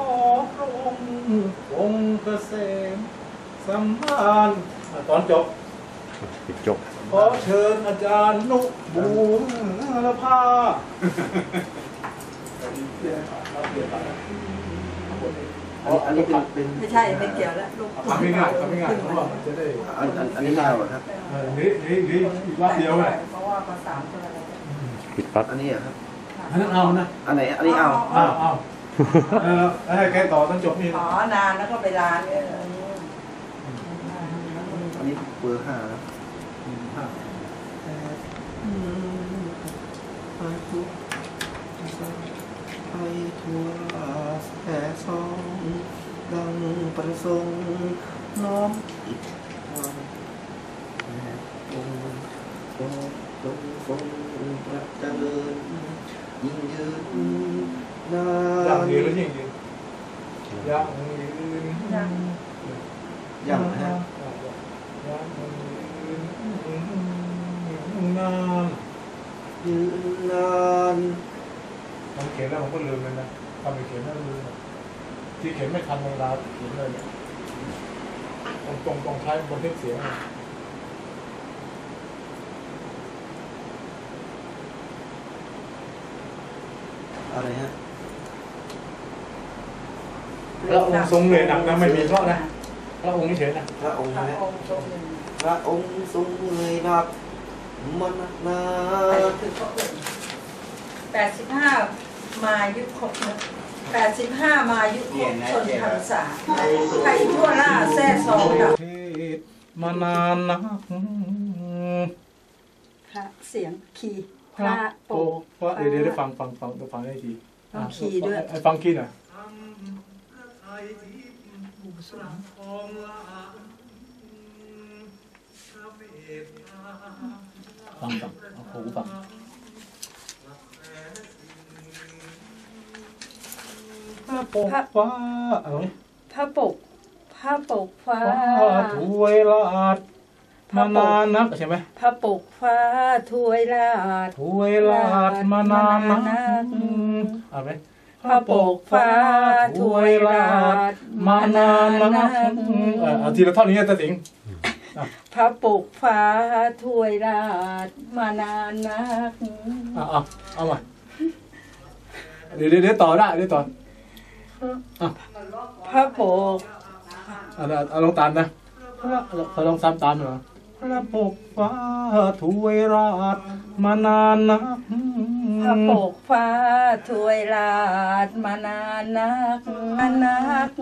อพระองค์องค์เกษมสัมพันธ์อะตอนจบปิดจบ ขอเชิญอาจารย์นุบูรพาอันนี้เป็นเป็นไม่ใช่ไม่เกี่ยวแล้วลูกทำง่ายๆทำง่ายๆเพราะว่ามันจะได้อันอันอันนี้ง่ายกว่าครับเออนี่นี่นี่อีกรอบเดียวไงเพราะว่าภาษาตัวอะไรปิดปั๊บอันนี้อะครับอันนั้นเอานะอันไหนอันนี้เอาเอาเอา เออให้แกต่อตอนจบนี่ขอนานแล้วก็เวลาเนี่ยอันนี้เบอร์ห้านะอะไปทุกไปทั่วแผ่ซองดังประสงค์น้อมอิทวันแผ่องค์โปรดจงทรงพระเจริญยิ่งยืนนายั งนยืนแล้วยิ่งยืนยังยืนยังยังนะฮะยังยืนนานยืนนานผมเขียนแล้วผมก็ลืมเลยนะทำไปเขียนแล้วลืมที่เขียนไม่ทันเวลาเขียนเลยเนี่ยตรงตรงตรงใช้บันทึกเสียงอะไรฮะ แล้วองค์ทรงเหนื่อยหนักนะไม่มีเพราะนะแล้วองค์นี้เฉยนะพระองค์พระนะองค์ทรงหนึ่งพระองค์ทรงเลยนักมันนักหนาไปถึงพระองค์แปดสิบห้ามายุครบนะแปดสิบห้ามายุครบชนพรรษาไทยทั่วหน้าแท้ซองดับเทศมานานนักพระเสียงคีย์พพระระโปโปกพระเดี๋ยวเดี๋ยวได้ฟังฟังฟังต้องฟังให้ทีต้องคีย์ด้วยไอ้ฟังคีย์หน่อย ฟังฟังเอาหูฟังพระโปกฟ้าเอาไหมพระปกพระปกฟ้าฟ้าถวยลาดมานานนักใช่ไหมพระปกฟ้าถวยราชถวยลาดมานานนักเอาไหม พระปกฟ้าถวยราชมานานนักเออเอาทีละท่อนนี้ตาสิงพระปกฟ้าถวยราชมานานนักเอาเอาเอามาเดี๋ยวเดี๋ยวเดี๋ยวต่อได้เดี๋ยวต่อเอาพระปกเอาเอาเอาลองตามนะพระเขาลองซ้ำตามหน่อยพ ระปกฟ้าถวยราชมานานนักพระปกฟ้าถวยราชมานานนักมานนัก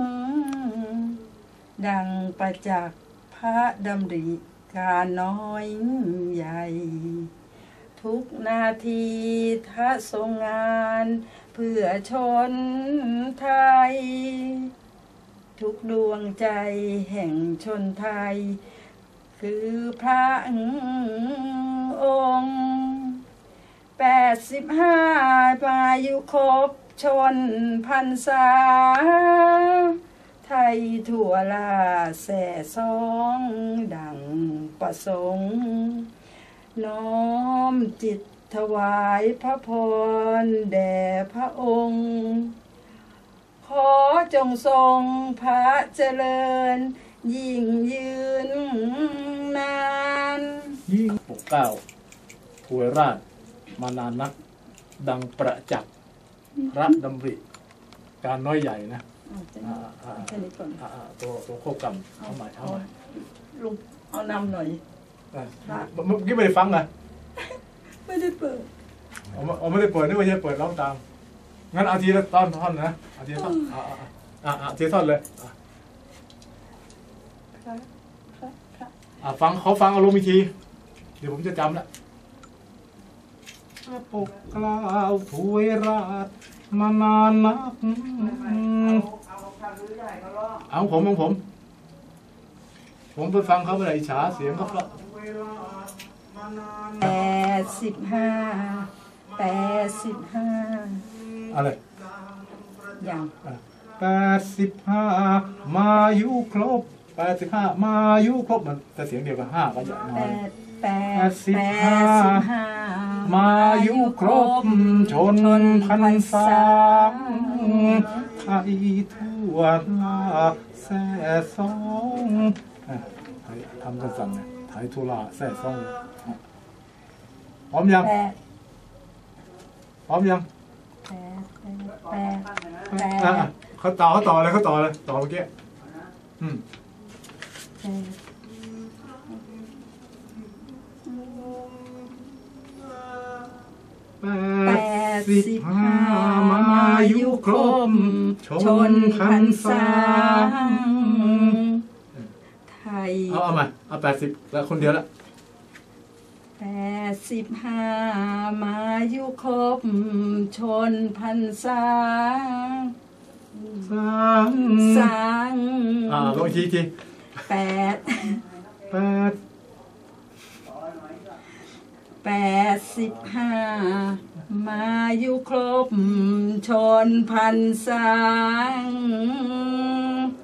ดังประจักษ์พระดำริการน้อยใหญ่ ทุกนาทีทะทรงงาน เพื่อชนไทย ทุกดวงใจแห่งชนไทย คือพระองค์แปดสิบห้าปายุครบชนพันษา ไทยทั่วลาแส่ซองดังประสงค์ น้อมจิตถวายพระพรแด่พระองค์ ขอจงทรงพระเจริญ ยิ่งยืนนานยิ่งปกเกล้าถวยราชมานานนัก ดังประจักษ์พระดำริ การน้อยใหญ่นะเอาแค่อ่านี้อ่าเอาแค่นี้ก่อนอ่าอ่าตัวตัวควบกรรมเอาใหม่เอาใหม่ลุงเอานำหน่อย อะเมื่อกี้ไม่ได้ฟังอะไม่ได้เปิด เอาไม่เอาไม่ได้เปิดนี่ไม่ใช่เปิดร้องตามงั้นเอาทีละท่อนท่อนนะเอาทีละท่อนอ่าอ่าอ่าอ่าทีละท่อนเลยอะ พระพระพระอ่าฟังเขาฟังอารมณ์อีกที เดี๋ยวผมจะจำละพระปกเกล้าวถวยราชมานานนักเอาพระรู้ใหญ่ก็รอเอาผมของผม ผมไปฟังเขาเมื่อไหร่อิจฉาเสียงเขาเพราะแปดสิบห้าแปดสิบห้าอะไรอย่างแปดสิบห้ามายุครบ แปดสิบห้ามายุครบมันแต่เสียงเดียวกับห้าก็อย่างน้แปอยดแปแปดดสิบแปห้าดสิบห้ามายุครบชนพันษาไทยทั่วลาแส่สองอะไทยทำกันสั่นเนี่ยไทยทั่วลาแส่สองพร้อมยังแปดพร้อมยังแปดแปดแปอะดอะเขาต่อเขาต่อเลยเขาต่อเลยต่อเมื่อกี้อืม แปดแปแปดดสิสิบบห้าห้ามามายุยุคครรบบชชนนพัพันนษาษาไทยเอาเอามาเอาแปดสิบแล้วคนเดียวละแปดสิบห้ามายุครบชนพันษาสามสร้างอ่าลงอีกทีอีกที แปดแปดแปดสิบห้ามายุครบชนพันษา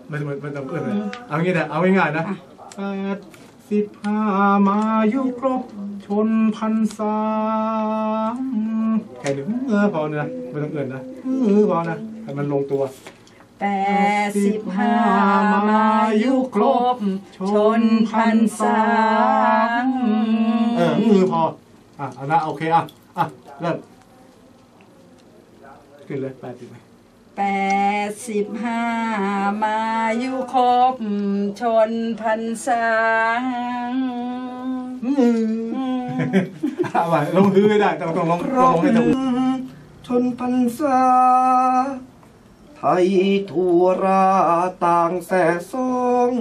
ไม่ต้องไม่ต้องเอื้อนเลยเอางี้นะเอาง่ายๆนะแปดสิบห้ามายุครบชนพันษาแค่นี้เออพอนะไม่ต้องเอื้อนนะเออพอนะให้มันลงตัวแปด สิบห้ามายุครบ ชนพันษาเออมือพอ อะเอานะโอเค อะ อะ เริ่มขึ้นเลยแปดสิบแปดสิบห้ามายุครบ ชนพันษาเอาใหม่ลงพื้นไม่ได้ต้องต้องลงพต้องร้อลงให้ถูกมชนพันษา ไทยทัวราต่างแส่ซอง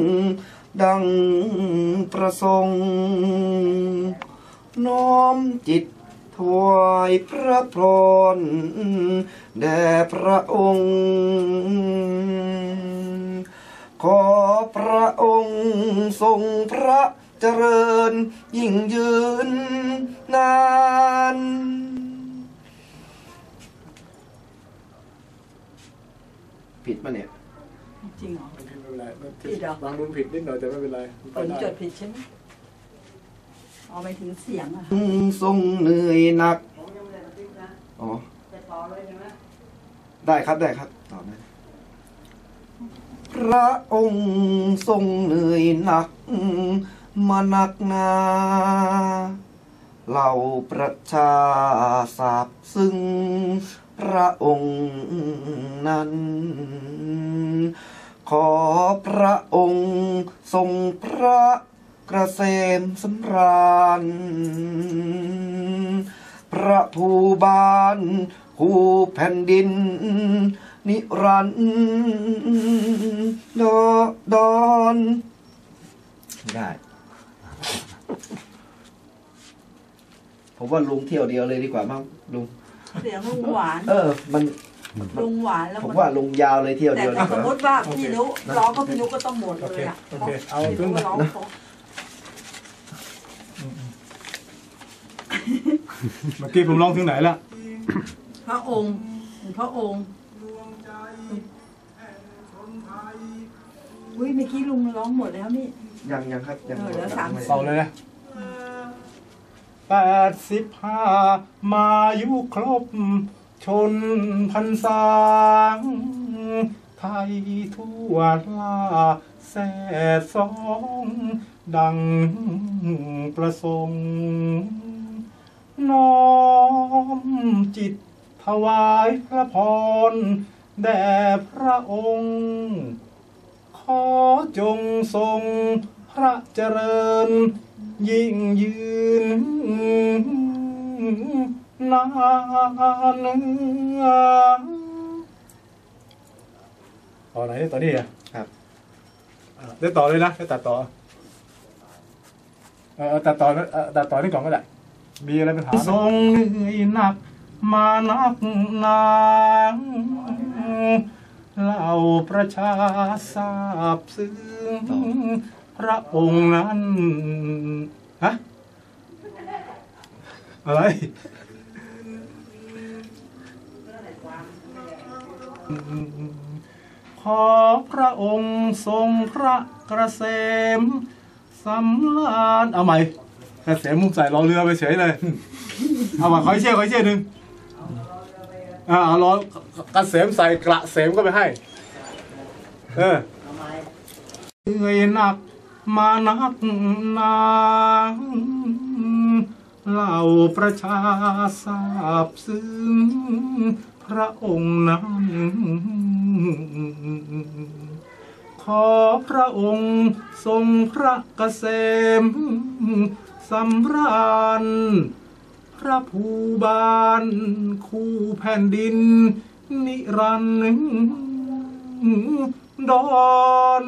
ดังประสงค์น้อมจิตถวายพระพรแด่พระองค์ ขอพระองค์ทรงพระเจริญยิ่งยืนนาน ผิดปะเนี่ย จริงเหรอ ไม่เป็นไรผิดเหรอ บางรุ่นผิดนิดหน่อยแต่ไม่เป็นไรผลจดผิดใช่ไหมเอาไปถึงเสียงอะทรงเหนื่อยหนักอ๋อได้ครับได้ครับต่อได้พระองค์ทรงเหนื่อยหนัก มาหนักหนาเหล่าประชาสาบซึ่ง พระองค์นั้น ขอพระองค์ทรงพระกระเสมสำราญ พระผู้บานผู้แผ่นดิน นิรันดรดอนได้ผมว่าลุงเที่ยวเดียวเลยดีกว่ามั้งลุง เสียงลุงหวานเออมันลุงหวานแล้วผมมันว่าลุงยาวเลยเที่ยวแต่เดียวดีถ้ากสมว่า มติว่าพี่นุร้องก็พี่นุก็ต้องหมดโอเลเคยอะโอเคเอาพี่ขึ้นนุมาร้องครบเมื่อกี้ผมร้องถึงไหนละพระองค์พระองค์อุ้ยเมื่อกี้ลุงร้องหมดแล้วนี่ ยังยังครับยังเออเหลือสามต่อเลยนะ แปดสิบห้ามายุครบ ชนพันษาไทยทั่วลาแส่สอง ดังประสงค์น้อมจิตถวายพระพร แด่พระองค์ ขอจงทรงพระเจริญ ยิ่งยืนนานต่อไหนต่อนี่อะครับอะได้ต่อเลยนะได้ตัดต่อเออเอาตัดต่อเออตัดต่อนี่ก่อนก็ได้ มีอะไรปัญหาทรงเหนื่อยหนัก มานักหนาเหล่าประชาทราบซึ้ง พระองค์นั้นฮะอะไรขอพระองค์ทรงพระกระเสมสำราญเอาใหม่กระเสมมุมใส่รอเรือไปเฉยเลย เอามาขออีกเชี่ยขออีกเชี่ยหนึ่งอ่าเอาล้อกระเสมใส่กระเสมก็ไปให้ เออเหนื่อยหนัก มานักนางเหล่าประชาทราบซึ้งพระองค์นั้นขอพระองค์ทรงพระเกษมสำราญ พระภูบาลคู่แผ่นดินนิรันดร์ ดอน